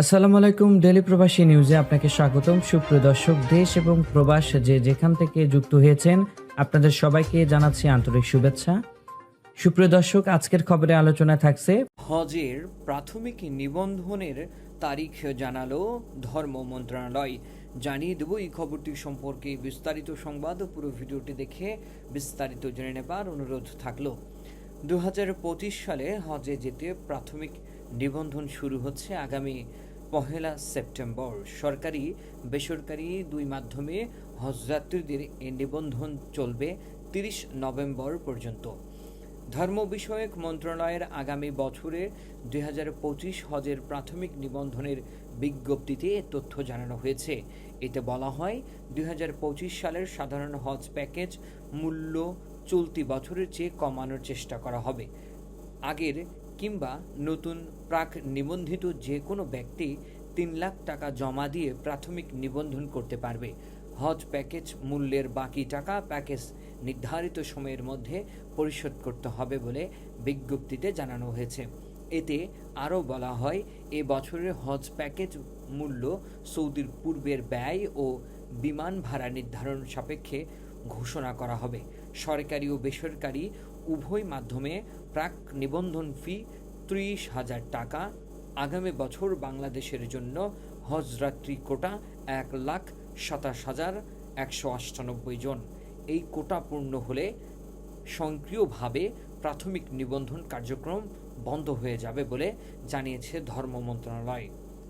আসসালামু আলাইকুম ডেলি প্রবাসী নিউজে আপনাকে স্বাগতম। সুপ্রিয় দর্শক, দেশ এবং প্রবাস যে যেখান থেকে যুক্ত হয়েছেন, আপনাদের সবাইকে জানাচ্ছি আন্তরিক শুভেচ্ছা। সুপ্রিয় দর্শক, আজকের খবরে আলোচনা থাকছে, হজের প্রাথমিক নিবন্ধনের তারিখ জানালো ধর্ম মন্ত্রণালয়। জানিয়ে দেব এই খবরটি সম্পর্কে বিস্তারিত সংবাদ। পুরো ভিডিওটি দেখে বিস্তারিত জেনে নেবার অনুরোধ থাকল। দু হাজার পঁচিশ সালে হজে যেতে প্রাথমিক নিবন্ধন শুরু হচ্ছে আগামী পহেলা সেপ্টেম্বর। সরকারি, বেসরকারি দুই মাধ্যমে হজযাত্রীদের এ নিবন্ধন চলবে তিরিশ নভেম্বর পর্যন্ত। ধর্ম বিষয়ক মন্ত্রণালয়ের আগামী বছরে দুই হাজার পঁচিশ হজের প্রাথমিক নিবন্ধনের বিজ্ঞপ্তিতে তথ্য জানানো হয়েছে। এতে বলা হয়, দুই হাজার পঁচিশ সালের সাধারণ হজ প্যাকেজ মূল্য চলতি বছরের চেয়ে কমানোর চেষ্টা করা হবে। আগের কিংবা নতুন প্রাক নিবন্ধিত যে কোনো ব্যক্তি তিন লাখ টাকা জমা দিয়ে প্রাথমিক নিবন্ধন করতে পারবে। হজ প্যাকেজ, মূল্যের বাকি টাকা প্যাকেজ নির্ধারিত সময়ের মধ্যে পরিশোধ করতে হবে বলে বিজ্ঞপ্তিতে জানানো হয়েছে। এতে আরও বলা হয়, এ বছরের হজ প্যাকেজ মূল্য সৌদির পূর্বের ব্যয় ও বিমান ভাড়া নির্ধারণ সাপেক্ষে ঘোষণা করা হবে। সরকারি ও বেসরকারি উভয় মাধ্যমে প্রাক নিবন্ধন ফি ত্রিশ হাজার টাকা, আগামী বছর বাংলাদেশের জন্য হজযাত্রী কোটা এক লাখ সাতাশ হাজার একশো আটানব্বই জন। এই কোটা পূর্ণ হলে স্বয়ংক্রিয়ভাবে প্রাথমিক নিবন্ধন কার্যক্রম বন্ধ হয়ে যাবে বলে জানিয়েছে ধর্ম মন্ত্রণালয়।